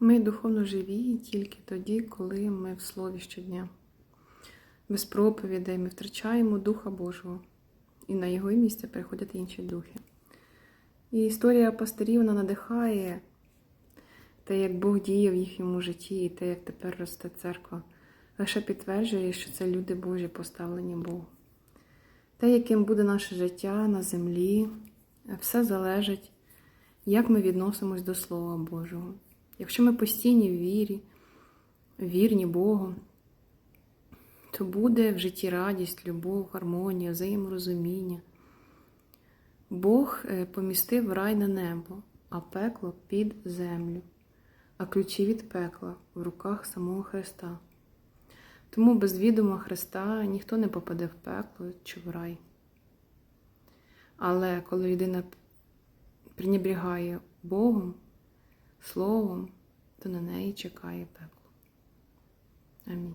Ми духовно живі тільки тоді, коли ми в слові щодня. Без проповідей ми втрачаємо Духа Божого, і на його місце приходять інші духи. І історія пастирів вона надихає те, як Бог діє в їхньому житті, і те, як тепер росте церква, лише підтверджує, що це люди Божі поставлені Богу. Те, яким буде наше життя на землі, все залежить, як ми відносимось до Слова Божого. Якщо ми постійні в вірі, вірні Богу, то буде в житті радість, любов, гармонія, взаєморозуміння. Бог е, помістив рай на небо, а пекло під землю, а ключі від пекла в руках самого Христа. Тому без відома Христа ніхто не попаде в пекло чи в рай. Але коли людина пренебрігає Богом, Словом, то на неї чекає пекло. Амінь.